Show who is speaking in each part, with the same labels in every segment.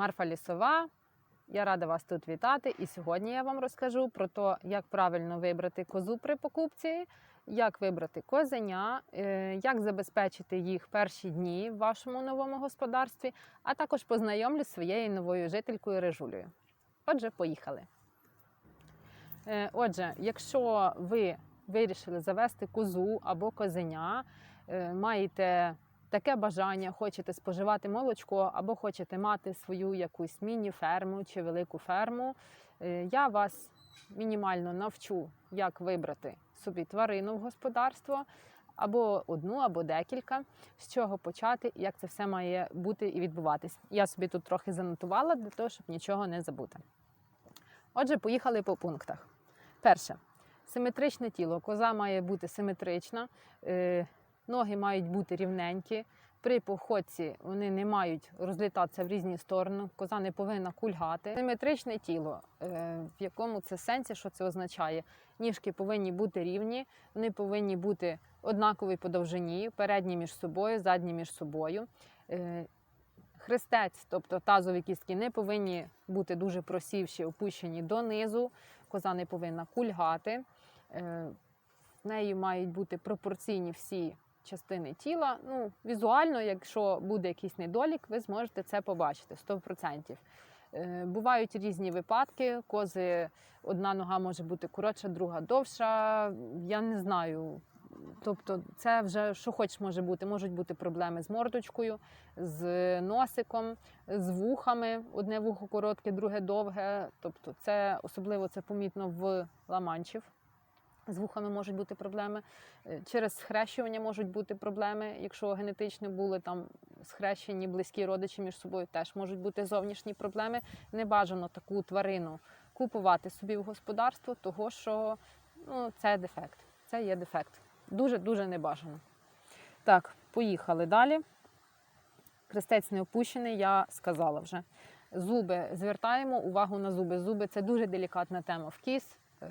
Speaker 1: Марфа Лісова. Я рада вас тут вітати. І сьогодні я вам розкажу про те, як правильно вибрати козу при покупці, як вибрати козеня, е, як забезпечити їх перші дні в вашому новому господарстві, а також познайомлюсь з своєю новою жителькою Режулею. Отже, поїхали. Е, Отже, якщо ви вирішили завести козу або козеня, е, маєте таке бажання, хочете споживати молочко або хочете мати свою якусь міні-ферму чи велику ферму, е, я вас мінімально навчу, як вибрати собі тварину в господарство, або одну, або декілька, з чого почати, і як це все має бути і відбуватись. Я собі тут трохи занотувала для того, щоб нічого не забути. Отже, поїхали по пунктах. Перше, симетричне тіло. Коза має бути симетрична, е, ноги мають бути рівненькі. При походці вони не мають розлітатися в різні сторони. Коза не повинна кульгати. Симетричне тіло, е, в якому це сенсі, що це означає? Ніжки повинні бути рівні, вони повинні бути однакові по довжині, передні між собою, задні між собою. Е, Хрестець, тобто тазові кістки, не повинні бути дуже просівші, опущені донизу. Коза не повинна кульгати. Е, В неї мають бути пропорційні всі частини тіла. Ну, візуально, якщо буде якийсь недолік, ви зможете це побачити 100%. Е, Бувають різні випадки. Кози одна нога може бути коротша, друга довша. Я не знаю. Тобто, це вже що хоч може бути. Можуть бути проблеми з мордочкою, з носиком, з вухами. Одне вухо коротке, друге довге. Тобто, це особливо це помітно в ламанчів. З вухами можуть бути проблеми. Е, Через схрещування можуть бути проблеми. Якщо генетично були там схрещені близькі родичі між собою, теж можуть бути зовнішні проблеми. Не бажано таку тварину купувати собі в господарство, того що ну, це дефект. Це є дефект. Дуже дуже небажано. Так, поїхали далі. Хрестець не опущений, я сказала вже. Зуби звертаємо увагу на зуби. Зуби це дуже делікатна тема. В кіз е,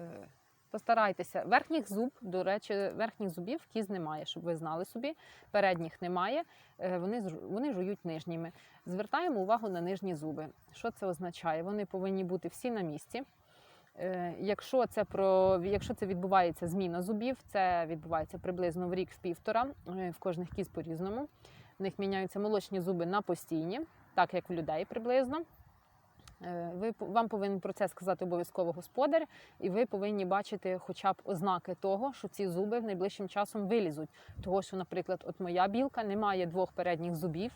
Speaker 1: постарайтеся. Верхніх зуб, до речі, верхніх зубів кіз немає, щоб ви знали собі. Передніх немає. Е, Вони, вони жують нижніми. Звертаємо увагу на нижні зуби. Що це означає? Вони повинні бути всі на місці. Е, Якщо це про якщо це відбувається зміна зубів, це відбувається приблизно в рік в півтора. е, В кожних кіз по-різному. В них міняються молочні зуби на постійні, так як в людей приблизно. Е, Ви вам повинен про це сказати обов'язково господар, і ви повинні бачити хоча б ознаки того, що ці зуби в найближчим часом вилізуть. Того, що, наприклад, от моя білка не має двох передніх зубів.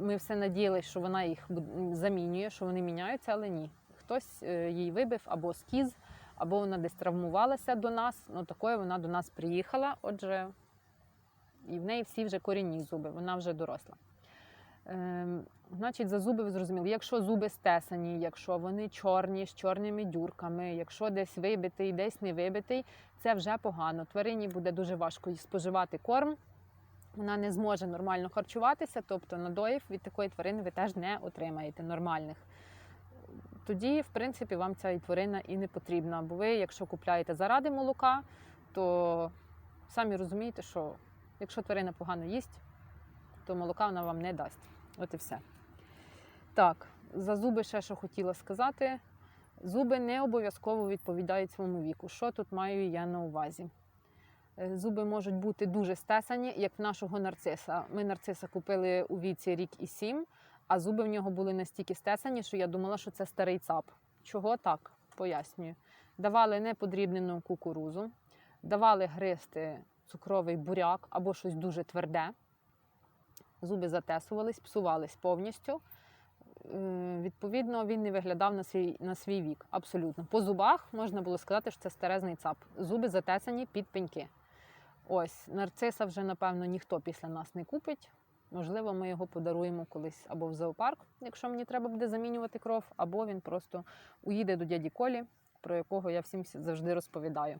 Speaker 1: Ми все надіялися, що вона їх замінює, що вони міняються, але ні. Хтось е, їй вибив або скіз, або вона десь травмувалася до нас. Ну такою вона до нас приїхала. Отже, і в неї всі вже корінні зуби, вона вже доросла. Значить, за зуби ви зрозуміли, якщо зуби стесані, якщо вони чорні з чорними дюрками, якщо десь вибитий, десь не вибитий, це вже погано. Тварині буде дуже важко споживати корм. Вона не зможе нормально харчуватися, тобто надоїв від такої тварини ви теж не отримаєте нормальних. Тоді, в принципі, вам ця і тварина і не потрібна. Бо ви, якщо купляєте заради молока, то самі розумієте, що якщо тварина погано їсть, то молока вона вам не дасть. От і все. Так, за зуби ще що хотіла сказати. Зуби не обов'язково відповідають своєму віку. Що тут маю я на увазі? Е, Зуби можуть бути дуже стесані, як в нашого нарциса. Ми нарциса купили у віці рік і сім, а зуби в нього були настільки стесані, що я думала, що це старий цап. Чого так? Пояснюю. Давали неподрібнену кукурузу, давали гристи цукровий буряк або щось дуже тверде. Зуби затесувались, псувались повністю. Відповідно, він не виглядав на свій, на свій вік. Абсолютно. По зубах можна було сказати, що це старезний цап. Зуби затесані під пеньки. Ось, нарциса вже, напевно, ніхто після нас не купить. Можливо, ми його подаруємо колись або в зоопарк, якщо мені треба буде замінювати кров, або він просто уїде до дяді Колі, про якого я всім завжди розповідаю.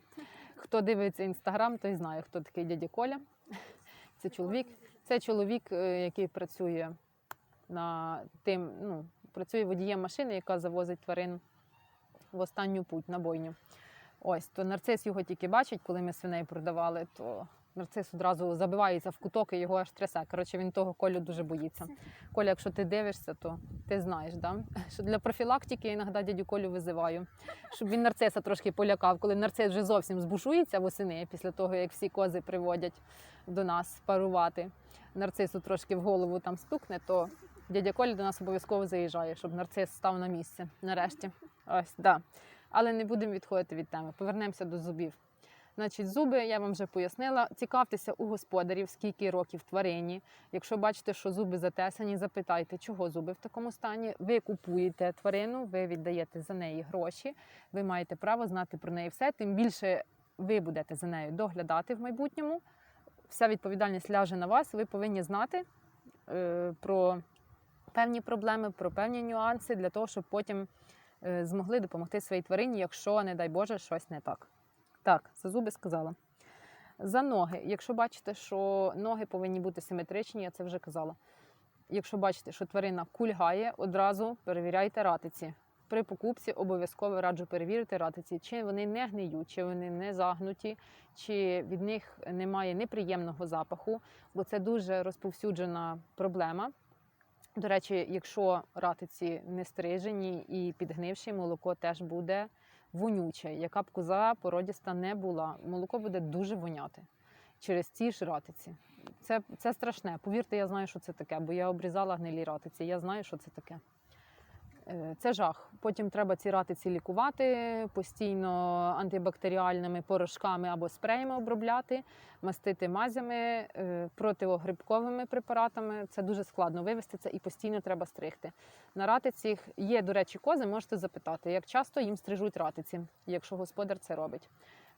Speaker 1: Хто дивиться інстаграм, той знає, хто такий дядя Коля. Це чоловік, це чоловік, е, який працює на тим, ну, працює водієм машини, яка завозить тварин в останню путь на бойню. Ось, то нарцис його тільки бачить, коли ми свиней продавали, то нарцис одразу забивається в куток і його аж трясе. Коротше, він того Колю дуже боїться. Коля, якщо ти дивишся, то ти знаєш, да? що для профілактики я іноді дядю Колю визиваю, щоб він нарциса трошки полякав, коли нарцис вже зовсім збушується восени після того, як всі кози приводять до нас парувати. Нарцису трошки в голову там стукне, то дядя Коля до нас обов'язково заїжджає, щоб нарцис став на місце нарешті. Ось, да. Але не будемо відходити від теми. Повернемося до зубів. Значить, зуби я вам вже пояснила. Цікавтеся у господарів, скільки років тварині. Якщо бачите, що зуби затесані, запитайте, чого зуби в такому стані. Ви купуєте тварину, ви віддаєте за неї гроші. Ви маєте право знати про неї все. Тим більше ви будете за нею доглядати в майбутньому. Вся відповідальність ляже на вас. Ви повинні знати е, про певні проблеми, про певні нюанси для того, щоб потім е, змогли допомогти своїй тварині, якщо, не дай Боже, щось не так. Так, за зуби сказала. За ноги. Якщо бачите, що ноги повинні бути симетричні, я це вже казала. Якщо бачите, що тварина кульгає, одразу перевіряйте ратиці. При покупці обов'язково раджу перевірити ратиці, чи вони не гниють, чи вони не загнуті, чи від них немає неприємного запаху, бо це дуже розповсюджена проблема. До речі, якщо ратиці не стрижені і підгнивші, молоко теж буде вонюче. Яка б коза породіста не була, молоко буде дуже воняти через ці ж ратиці. Це, це страшне. Повірте, я знаю, що це таке, бо я обрізала гнилі ратиці. Я знаю, що це таке. Е, Це жах. Потім треба ці ратиці лікувати, постійно антибактеріальними порошками або спреями обробляти, мастити мазями, е, противогрибковими препаратами. Це дуже складно вивести це і постійно треба стригти. На ратиці є, до речі, кози, можете запитати, як часто їм стрижуть ратиці, якщо господар це робить.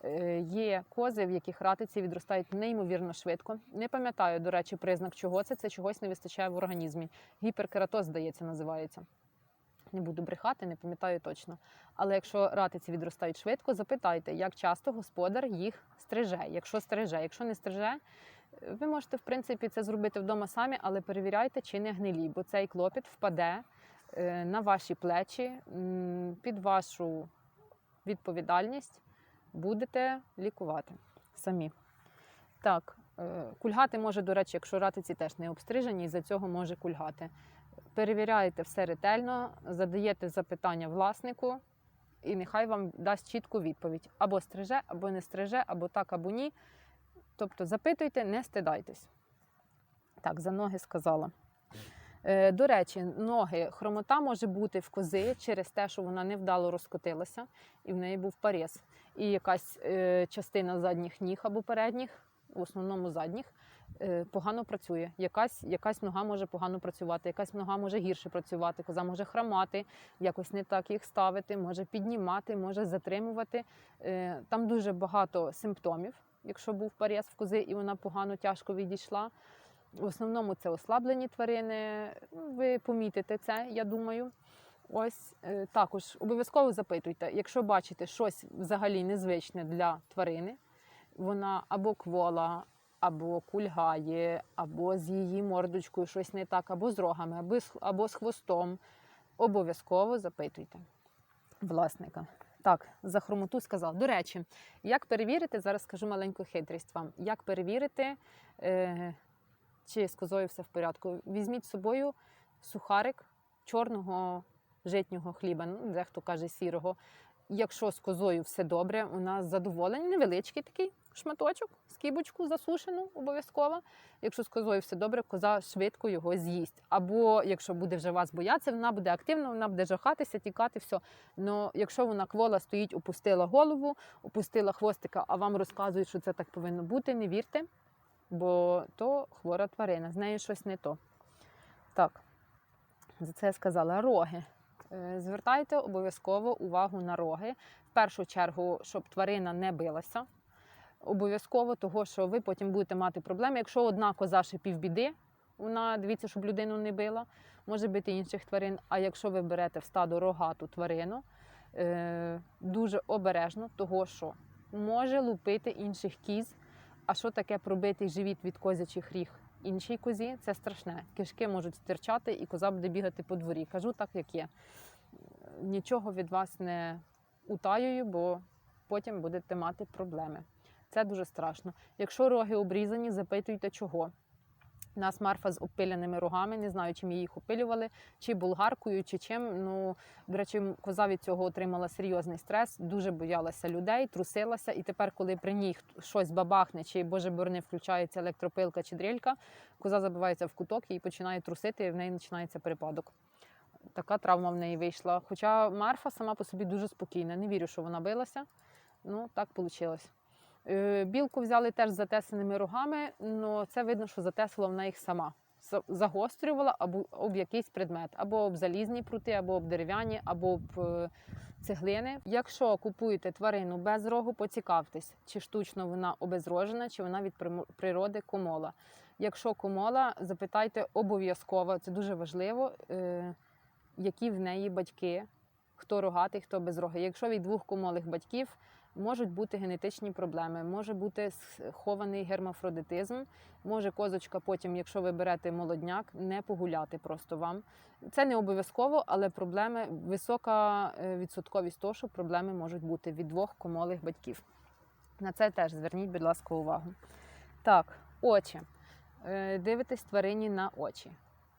Speaker 1: Е, Є кози, в яких ратиці відростають неймовірно швидко. Не пам'ятаю, до речі, признак чого це. Це чогось не вистачає в організмі. Гіперкератоз, здається, називається. Не буду брехати, не пам'ятаю точно. Але якщо ратиці відростають швидко, запитайте, як часто господар їх стриже. Якщо стриже, якщо не стриже, ви можете в принципі це зробити вдома самі, але перевіряйте, чи не гнилі, бо цей клопіт впаде е, на ваші плечі під вашу відповідальність. Будете лікувати самі. Так, е, кульгати може, до речі, якщо ратиці теж не обстрижені, і за цього може кульгати. Перевіряєте все ретельно, задаєте запитання власнику, і нехай вам дасть чітку відповідь: або стриже, або не стриже, або так, або ні. Тобто запитуйте, не стидайтесь. Так, за ноги сказала. Е, До речі, ноги, хромота може бути в кози через те, що вона невдало розкотилася, і в неї був парез. І якась е, частина задніх ніг або передніх, в основному задніх, погано працює. Якась, якась нога може погано працювати, якась нога може гірше працювати, коза може хромати, якось не так їх ставити, може піднімати, може затримувати. Е, Там дуже багато симптомів, якщо був парез в кози і вона погано тяжко відійшла. В основному це ослаблені тварини. Ви помітите це, я думаю. Ось е, також обов'язково запитуйте, якщо бачите щось взагалі незвичне для тварини, вона або квола, або кульгає, або з її мордочкою щось не так, або з рогами, або з, або з хвостом. Обов'язково запитуйте власника. Так, за хромоту сказав. До речі, як перевірити, зараз скажу маленьку хитрість вам. Як перевірити, е, чи з козою все в порядку? Візьміть з собою сухарик чорного житнього хліба, ну, дехто каже сірого. Якщо з козою все добре, у нас задоволення, невеличкий такий шматочок, скибочку засушену обов'язково. Якщо з козою все добре, коза швидко його з'їсть. Або якщо буде вже вас боятися, вона буде активна, вона буде жахатися, тікати, все. Но якщо вона квола стоїть, опустила голову, опустила хвостика, а вам розказують, що це так повинно бути, не вірте, бо то хвора тварина, з нею щось не то. Так, за це я сказала роги. Е, Звертайте обов'язково увагу на роги. В першу чергу, щоб тварина не билася. Обов'язково, того, що ви потім будете мати проблеми. Якщо одна коза ще півбіди, вона дивіться, щоб людину не била, може бити інших тварин. А якщо ви берете в стадо рогату тварину, е, дуже обережно, того що може лупити інших кіз. А що таке пробитий живіт від козячих ріг? Іншій козі це страшне. Кишки можуть стирчати, і коза буде бігати по дворі. Кажу так, як є. Нічого від вас не утаюю, бо потім будете мати проблеми. Це дуже страшно. Якщо роги обрізані, запитуйте чого. У нас Марфа з обпиляними рогами, не знаю, чим її їх опилювали, чи болгаркою, чи чим. Ну, до речі, коза від цього отримала серйозний стрес, дуже боялася людей, трусилася. І тепер, коли при ній щось бабахне, чи боже борони включається електропилка чи дрелька, коза забивається в куток і починає трусити, і в неї починається припадок. Така травма в неї вийшла. Хоча Марфа сама по собі дуже спокійна. Не вірю, що вона билася. Ну, так вийшло. Е, Білку взяли теж з затесаними рогами, але це видно, що затесила вона їх сама. Загострювала або об якийсь предмет, або об залізні прути, або об дерев'яні, або об е, цеглини. Якщо купуєте тварину без рогу, поцікавтесь, чи штучно вона обезрожена, чи вона від природи комола. Якщо комола, запитайте обов'язково, це дуже важливо, е, які в неї батьки, хто рогатий, хто без роги. Якщо від двох комолих батьків, можуть бути генетичні проблеми, може бути схований гермафродитизм, може козочка потім, якщо ви берете молодняк, не погуляти просто вам. Це не обов'язково, але проблеми висока е, відсотковість того, що проблеми можуть бути від двох комолих батьків. На це теж зверніть, будь ласка, увагу. Так, очі. Е, Дивитесь тварині на очі.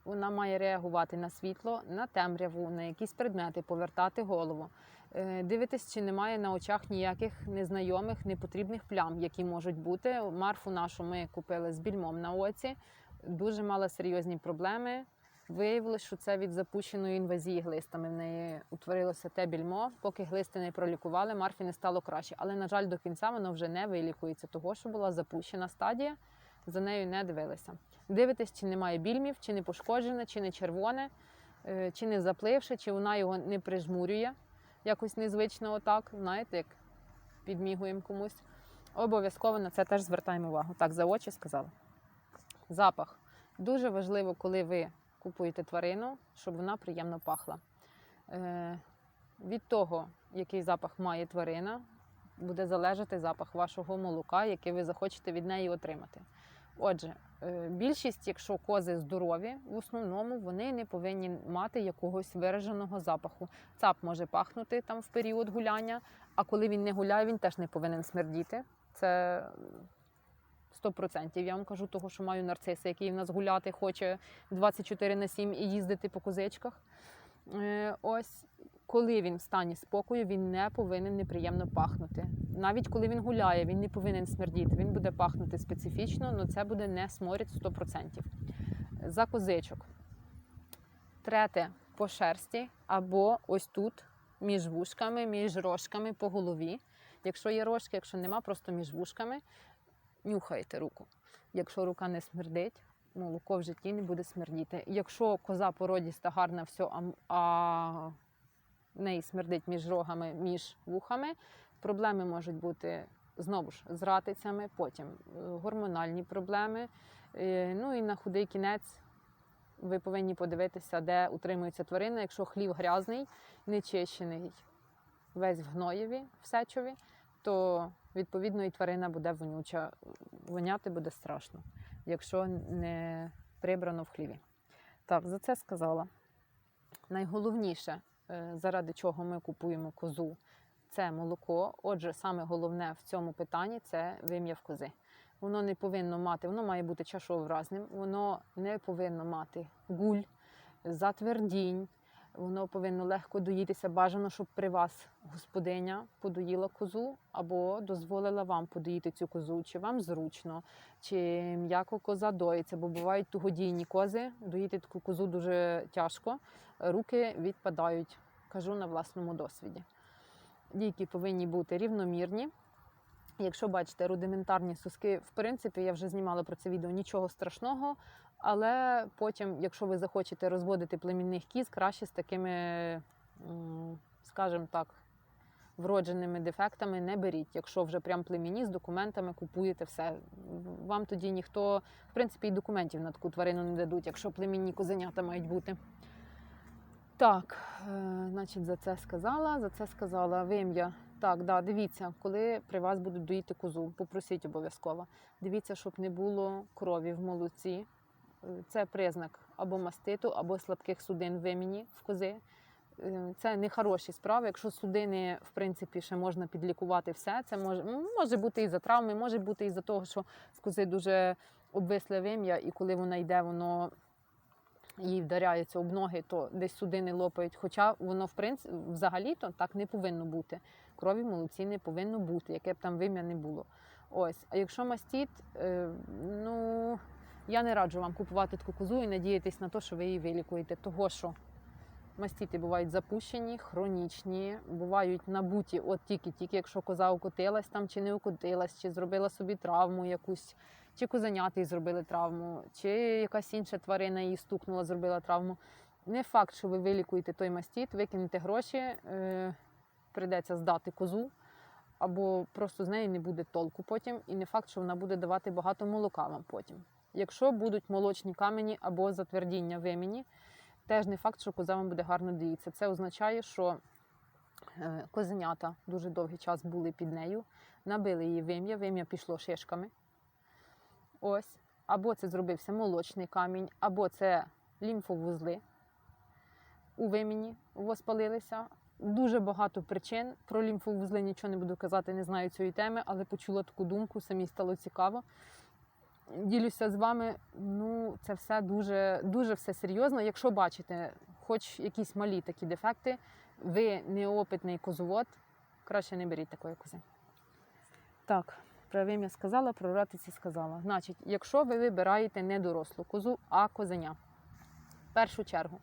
Speaker 1: Вона має реагувати на світло, на темряву, на якісь предмети, повертати голову. Е, Дивитесь, чи немає на очах ніяких незнайомих, непотрібних плям, які можуть бути. Марфу нашу ми купили з більмом на оці. Дуже мала серйозні проблеми. Виявилось, що це від запущеної інвазії глистами. В неї утворилося те більмо. Поки глисти не пролікували, Марфі не стало краще. Але, на жаль, до кінця воно вже не вилікується, того що була запущена стадія. За нею не дивилися. Дивитесь, чи немає більмів, чи не пошкоджене, чи не червоне, е, чи не запливши, чи вона його не прижмурює якось незвично отак, знаєте, як підмігуємо комусь. Обов'язково на це теж звертаємо увагу. Так, за очі сказала. Запах. Дуже важливо, коли ви купуєте тварину, щоб вона приємно пахла. Е, від того, який запах має тварина, буде залежати запах вашого молока, який ви захочете від неї отримати. Отже, е, більшість, якщо кози здорові, в основному вони не повинні мати якогось вираженого запаху. Цап може пахнути там в період гуляння, а коли він не гуляє, він теж не повинен смердіти. Це 100%. Я вам кажу, того, що маю нарциса, який в нас гуляти хоче 24 на 7 і їздити по козичках. Е, Ось коли він в стані спокою, він не повинен неприємно пахнути. Навіть коли він гуляє, він не повинен смердіти. Він буде пахнути специфічно, але це буде не сморід 100%. За козичок трете по шерсті або ось тут, між вушками, між рожками по голові. Якщо є рожки, якщо нема, просто між вушками нюхаєте руку. Якщо рука не смердить, молоко в житті не буде смердіти. Якщо коза породіста, гарна, все, а, неї смердить між рогами, між вухами, проблеми можуть бути знову ж з ратицями, потім е, гормональні проблеми. Е, Ну і на худий кінець ви повинні подивитися, де утримується тварина. Якщо хлів грязний, нечищений, весь в гноєві, в сечові, то відповідно і тварина буде вонюча. Воняти буде страшно, якщо не прибрано в хліві. Так, за це сказала. Найголовніше, заради чого ми купуємо козу, це молоко. Отже, саме головне в цьому питанні це вим'яв кози. Воно не повинно мати, воно має бути чашовразним, воно не повинно мати гуль, затвердінь, воно повинно легко доїтися. Бажано, щоб при вас господиня подоїла козу або дозволила вам подоїти цю козу, чи вам зручно, чи м'яко коза доїться, бо бувають тугодійні кози. Доїти таку козу дуже тяжко, руки відпадають. Кажу на власному досвіді. Дійки повинні бути рівномірні. Якщо бачите рудиментарні соски, в принципі, я вже знімала про це відео, нічого страшного. Але потім, якщо ви захочете розводити племінних кіз, краще з такими, скажімо так, вродженими дефектами не беріть. Якщо вже прям племінні з документами купуєте все. Вам тоді ніхто, в принципі, і документів на таку тварину не дадуть, якщо племінні козенята мають бути. Так, е, значить, за це сказала, за це сказала вим'я. Так, да, дивіться, коли при вас будуть доїти козу, попросіть обов'язково. Дивіться, щоб не було крові в молоці. Е, Це признак або маститу, або слабких судин в виміні в кози. Е, Це не хороші справи. Якщо судини, в принципі, ще можна підлікувати все. Це може, може бути і за травми, може бути і за того, що в кози дуже обвисле вим'я, і коли вона йде, воно їй вдаряється об ноги, то десь судини лопають. Хоча воно, в принципі, взагалі-то так не повинно бути. Крові в молоці не повинно бути, яке б там вим'я не було. Ось. А якщо мастіт, е, ну я не раджу вам купувати таку козу і надіятись на те, що ви її вилікуєте. Того що мастіти бувають запущені, хронічні, бувають набуті от тільки-тільки, якщо коза укотилась там, чи не укотилась, чи зробила собі травму якусь, чи козеняти їй зробили травму, чи якась інша тварина її стукнула, зробила травму. Не факт, що ви вилікуєте той мастіт, викинете гроші, е, прийдеться здати козу, або просто з неї не буде толку потім, і не факт, що вона буде давати багато молока вам потім. Якщо будуть молочні камені або затвердіння вимені, теж не факт, що коза вам буде гарно доїться. Це означає, що е, козенята дуже довгий час були під нею, набили її вим'я, вим'я пішло шишками. Ось. Або це зробився молочний камінь, або це лімфовузли у вимені воспалилися. Дуже багато причин. Про лімфовузли нічого не буду казати, не знаю цієї теми, але почула таку думку, самі стало цікаво. Ділюся з вами. Ну, це все дуже, дуже все серйозно. Якщо бачите, хоч якісь малі такі дефекти, ви неопитний козовод, краще не беріть такої кози. Так, про вим'я сказала, про ратиці сказала. Значить, якщо ви вибираєте не дорослу козу, а козеня, в першу чергу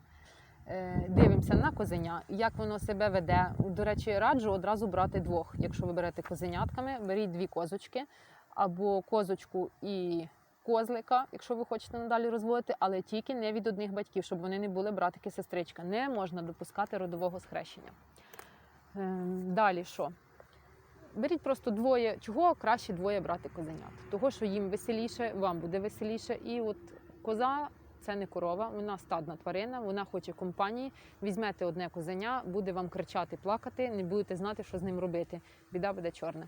Speaker 1: е, дивимося на козеня, як воно себе веде. До речі, раджу одразу брати двох. Якщо ви берете козенятками, беріть дві козочки або козочку і козлика, якщо ви хочете надалі розводити, але тільки не від одних батьків, щоб вони не були братики сестричка. Не можна допускати родового схрещення. Ем, Далі що? Беріть просто двоє. Чого краще двоє брати козенят? Того, що їм веселіше, вам буде веселіше. І от коза це не корова, вона стадна тварина, вона хоче компанії. Візьмете одне козеня, буде вам кричати, плакати, не будете знати, що з ним робити. Біда буде чорна.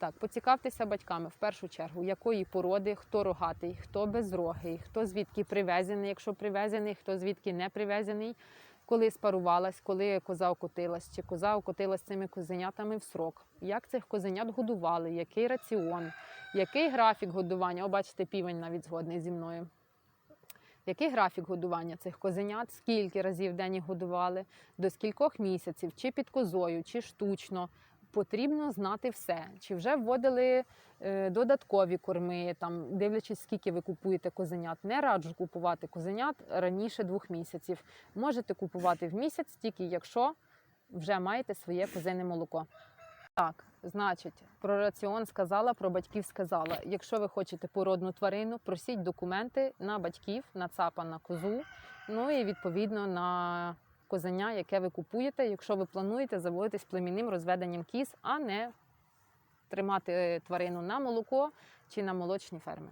Speaker 1: Так, поцікавтеся батьками в першу чергу, якої породи, хто рогатий, хто безрогий, хто звідки привезений, якщо привезений, хто звідки не привезений, коли спарувалась, коли коза окотилась, чи коза окотилась цими козенятами в срок. Як цих козенят годували, який раціон, який графік годування? О, бачите, півень навіть згодний зі мною. Який графік годування цих козенят? Скільки разів в день їх годували, до скількох місяців, чи під козою, чи штучно. Потрібно знати все. Чи вже вводили е, додаткові корми, там, дивлячись, скільки ви купуєте козенят. Не раджу купувати козенят раніше двох місяців. Можете купувати в місяць, тільки якщо вже маєте своє козине молоко. Так, значить, про раціон сказала, про батьків сказала. Якщо ви хочете породну тварину, просіть документи на батьків, на цапа, на козу, ну і відповідно на козеня, яке ви купуєте, якщо ви плануєте заводитись племінним розведенням кіз, а не тримати тварину на молоко чи на молочні ферми.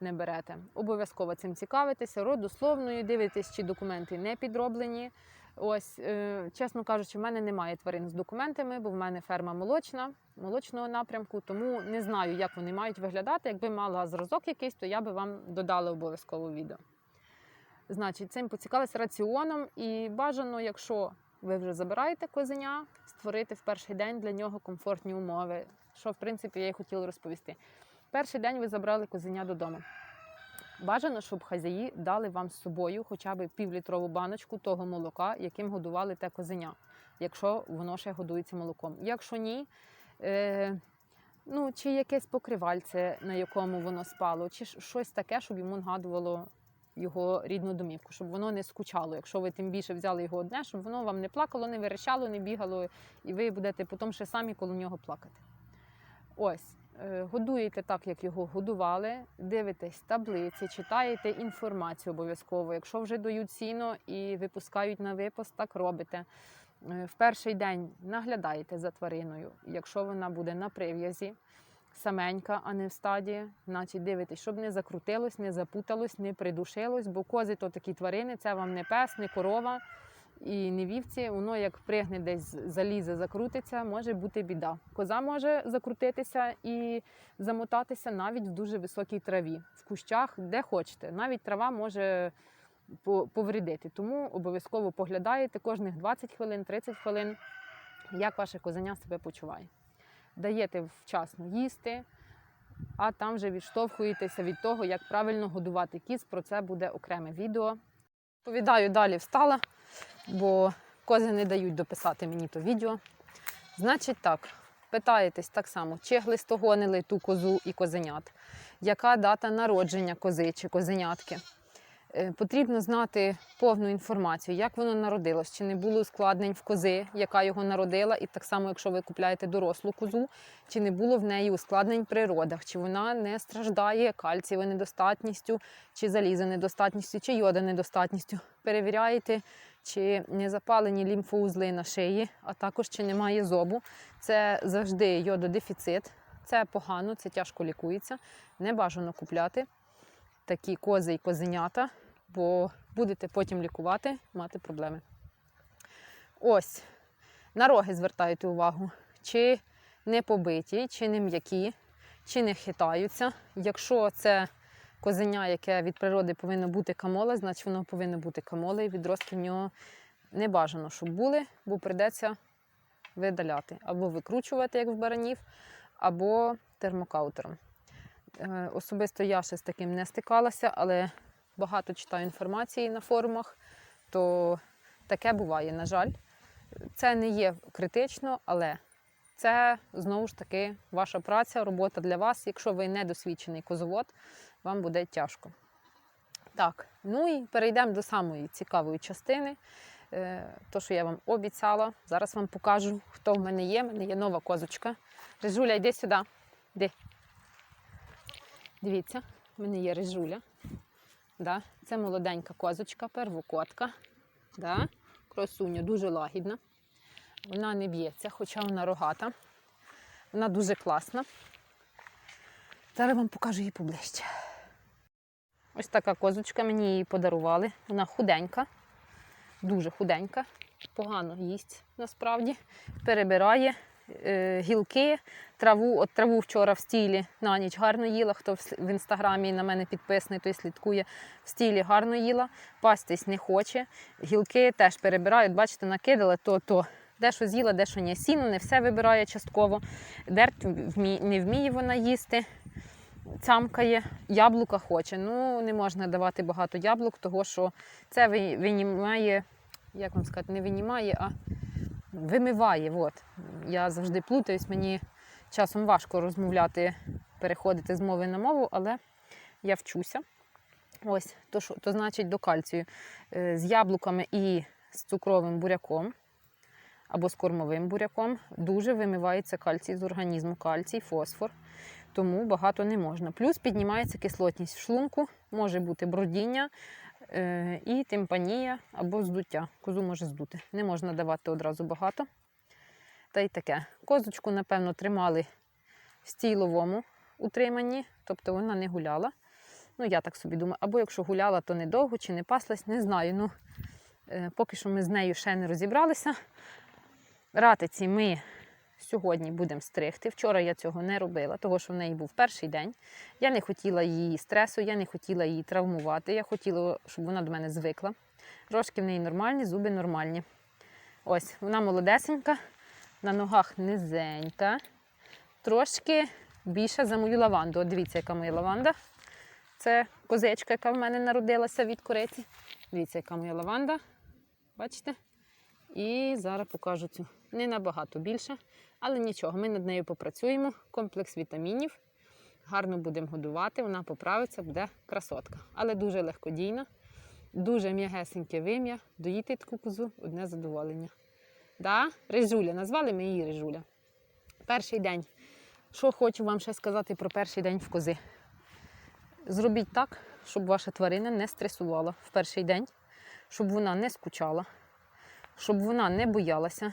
Speaker 1: Не берете. Обов'язково цим цікавитеся, родословною, дивитесь, чи документи не підроблені. Ось, е, чесно кажучи, в мене немає тварин з документами, бо в мене ферма молочна, молочного напрямку, тому не знаю, як вони мають виглядати. Якби мала зразок якийсь, то я би вам додала обов'язково відео. Значить, цим поцікавилися раціоном, і бажано, якщо ви вже забираєте козеня, створити в перший день для нього комфортні умови, що в принципі я й хотіла розповісти. Перший день ви забрали козеня додому. Бажано, щоб хазяї дали вам з собою хоча б півлітрову баночку того молока, яким годували те козеня, якщо воно ще годується молоком. Якщо ні, е, ну, чи якесь покривальце, на якому воно спало, чи щось таке, щоб йому нагадувало його рідну домівку, щоб воно не скучало. Якщо ви тим більше взяли його одне, щоб воно вам не плакало, не верещало, не бігало, і ви будете потім ще самі коло нього плакати. Ось. е, Годуєте так, як його годували, дивитесь таблиці, читаєте інформацію обов'язково. Якщо вже дають сіно і випускають на випас, так робите. Е, В перший день наглядаєте за твариною. Якщо вона буде на прив'язі, саменька, а не в стаді, значить дивитесь, щоб не закрутилось, не запуталось, не придушилось, бо кози то такі тварини, це вам не пес, не корова і не вівці. Воно як пригне десь залізе, закрутиться, може бути біда. Коза може закрутитися і замотатися навіть в дуже високій траві, в кущах, де хочете. Навіть трава може по- повредити. Тому обов'язково поглядаєте кожних 20 хвилин, 30 хвилин, як ваше козеня себе почуває. Даєте вчасно їсти, а там вже відштовхуєтеся від того, як правильно годувати кіз. Про це буде окреме відео. Повідаю далі встала, бо кози не дають дописати мені то відео. Значить так, питаєтесь так само, чи глистогонили ту козу і козенят, яка дата народження кози чи козенятки. Е, Потрібно знати повну інформацію, як воно народилось, чи не було ускладнень в кози, яка його народила, і так само, якщо ви купляєте дорослу козу, чи не було в неї ускладнень при родах, чи вона не страждає кальцієвою недостатністю, чи залізонедостатністю, чи йодонедостатністю. Перевіряєте, чи не запалені лімфоузли на шиї, а також чи немає зобу. Це завжди йододефіцит. Це погано, це тяжко лікується. Не бажано купляти такі кози і козенята, бо будете потім лікувати, мати проблеми. Ось, на роги звертайте увагу, чи не побиті, чи не м'які, чи не хитаються. Якщо це козеня, яке від природи повинно бути камоле, значить воно повинно бути камоле, і відростки в нього не бажано, щоб були, бо прийдеться видаляти або викручувати, як в баранів, або термокаутером. Е, Особисто я ще з таким не стикалася, але багато читаю інформації на форумах, то таке буває, на жаль. Це не є критично, але це знову ж таки ваша праця, робота для вас. Якщо ви не досвідчений козовод, вам буде тяжко. Так, ну і перейдемо до самої цікавої частини. Е, То, що я вам обіцяла. Зараз вам покажу, хто в мене є. У мене є нова козочка. Рижуля, йди сюди. Йди. Дивіться, в мене є рижуля. Да? Це молоденька козочка, первокотка. Да? Красуня, дуже лагідна. Вона не б'ється, хоча вона рогата. Вона дуже класна. Зараз вам покажу її поближче. Ось така козочка, мені її подарували. Вона худенька, дуже худенька, погано їсть насправді. Перебирає гілки, траву. От траву вчора в стілі на ніч гарно їла. Хто в, інстаграмі на мене підписаний, той слідкує. В стілі гарно їла, пастись не хоче. Гілки теж перебирає. От бачите, накидали то, то. Дещо з'їла, дещо ні. Сіно не все вибирає частково. Дерть не вміє вона їсти цямкає, яблука хоче. Ну, не можна давати багато яблук, того що це винімає, як вам сказати, не винімає, а вимиває. От. Я завжди плутаюсь, мені часом важко розмовляти, переходити з мови на мову, але я вчуся. Ось, то, що, то значить до кальцію Е, з яблуками і з цукровим буряком або з кормовим буряком дуже вимивається кальцій з організму, кальцій, фосфор тому багато не можна. Плюс піднімається кислотність в шлунку, може бути бродіння і тимпанія або здуття. Козу може здути. Не можна давати одразу багато. Та й таке. Козочку, напевно, тримали в стіловому утриманні, тобто вона не гуляла. Ну, я так собі думаю, або якщо гуляла, то недовго чи не паслась, не знаю. Ну, е, поки що ми з нею ще не розібралися. Ратиці ми сьогодні будемо стригти. Вчора я цього не робила, тому що в неї був перший день. Я не хотіла її стресу, я не хотіла її травмувати. Я хотіла, щоб вона до мене звикла. Рожки в неї нормальні, зуби нормальні. Ось, вона молодесенька, на ногах низенька, трошки більша за мою лаванду. От дивіться, яка моя лаванда. Це козечка, яка в мене народилася від куриці. Дивіться, яка моя лаванда. Бачите? І зараз покажу цю. Не набагато більше, але нічого, ми над нею попрацюємо. Комплекс вітамінів. Гарно будемо годувати, вона поправиться, буде красотка. Але дуже легкодійна, дуже м'ягесеньке вим'я. Доїти таку козу одне задоволення. Да? Рижуля, назвали ми її Рижуля. Перший день. Що хочу вам ще сказати про перший день в кози. Зробіть так, щоб ваша тварина не стресувала в перший день, щоб вона не скучала, щоб вона не боялася.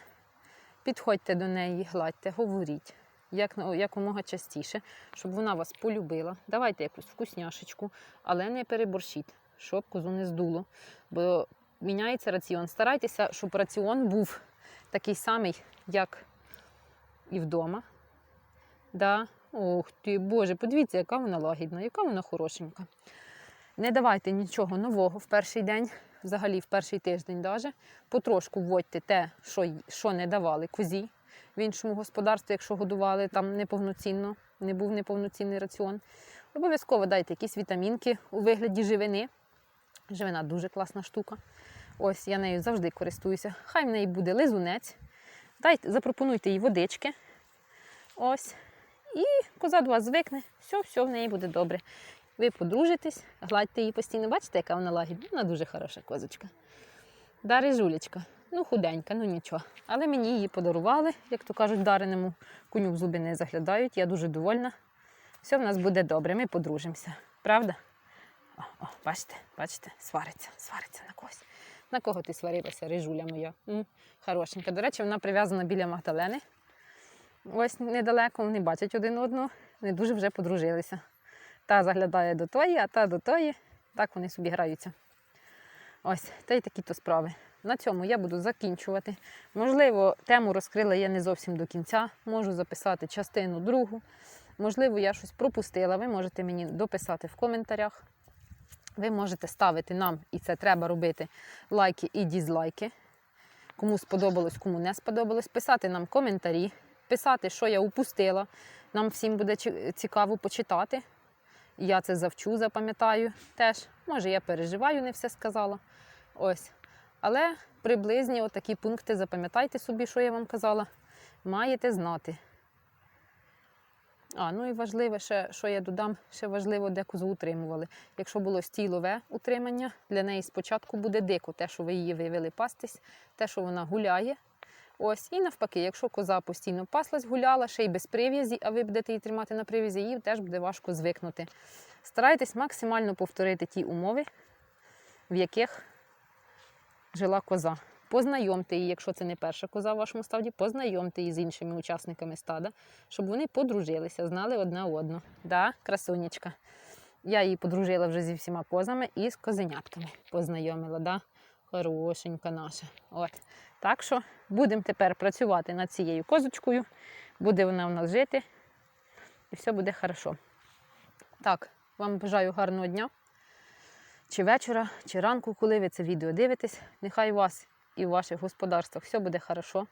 Speaker 1: Підходьте до неї, гладьте, говоріть як, якомога частіше, щоб вона вас полюбила. Давайте якусь вкусняшечку, але не переборщіть, щоб козу не здуло. Бо міняється раціон. Старайтеся, щоб раціон був такий самий, як і вдома. Да? Ох ти, Боже, подивіться, яка вона лагідна, яка вона хорошенька. Не давайте нічого нового в перший день, взагалі в перший тиждень даже. Потрошку вводьте те, що, що не давали козі в іншому господарстві, якщо годували там неповноцінно, не був неповноцінний раціон. Обов'язково дайте якісь вітамінки у вигляді живини. Живина дуже класна штука. Ось я нею завжди користуюся. Хай в неї буде лизунець. Дайте, запропонуйте їй водички. Ось. І коза до вас звикне, все, все в неї буде добре. Ви подружитесь, гладьте її постійно. Бачите, яка вона лагідна? Вона дуже хороша козочка. Дари жулечка. Ну, худенька, ну нічого. Але мені її подарували, як то кажуть, дареному коню в зуби не заглядають. Я дуже довольна. Все в нас буде добре, ми подружимося. Правда? О, о, бачите, бачите, свариться, свариться на когось. На кого ти сварилася, рижуля моя? М? Хорошенька. До речі, вона прив'язана біля Магдалени. Ось недалеко вони бачать один одного, вони дуже вже подружилися. Та заглядає до тої, а та до тої. Так вони собі граються. Ось, та й такі то справи. На цьому я буду закінчувати. Можливо, тему розкрила я не зовсім до кінця. Можу записати частину другу. Можливо, я щось пропустила. Ви можете мені дописати в коментарях. Ви можете ставити нам, і це треба робити, лайки і дізлайки. Кому сподобалось, кому не сподобалось. Писати нам коментарі, писати, що я упустила. Нам всім буде цікаво почитати. Я це завчу, запам'ятаю теж. Може, я переживаю, не все сказала. Ось. Але приблизні отакі пункти запам'ятайте собі, що я вам казала. Маєте знати. А, ну і важливе ще, що я додам, ще важливо, де козу утримували. Якщо було стілове утримання, для неї спочатку буде дико, те, що ви її вивели пастись, те, що вона гуляє. Ось, і навпаки, якщо коза постійно паслась, гуляла, ще й без прив'язі, а ви будете її тримати на прив'язі, їй теж буде важко звикнути. Старайтесь максимально повторити ті умови, в яких жила коза. Познайомте її, якщо це не перша коза в вашому стаді, познайомте її з іншими учасниками стада, щоб вони подружилися, знали одна одну. Да, красунечка. Я її подружила вже зі всіма козами і з козенятками познайомила. Да? Хорошенька наша. От. Так що будемо тепер працювати над цією козочкою. Буде вона у нас жити. І все буде хорошо. Так, вам бажаю гарного дня. Чи вечора, чи ранку, коли ви це відео дивитесь. Нехай у вас і в ваших господарствах все буде хорошо.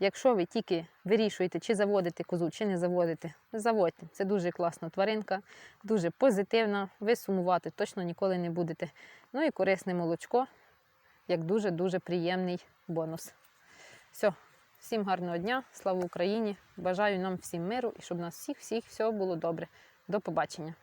Speaker 1: Якщо ви тільки вирішуєте, чи заводити козу, чи не заводити, заводьте. Це дуже класна тваринка, дуже позитивна. Ви сумувати точно ніколи не будете. Ну і корисне молочко, як дуже-дуже приємний бонус. Все, всім гарного дня, слава Україні! Бажаю нам всім миру і щоб у нас всіх, всіх все було добре. До побачення!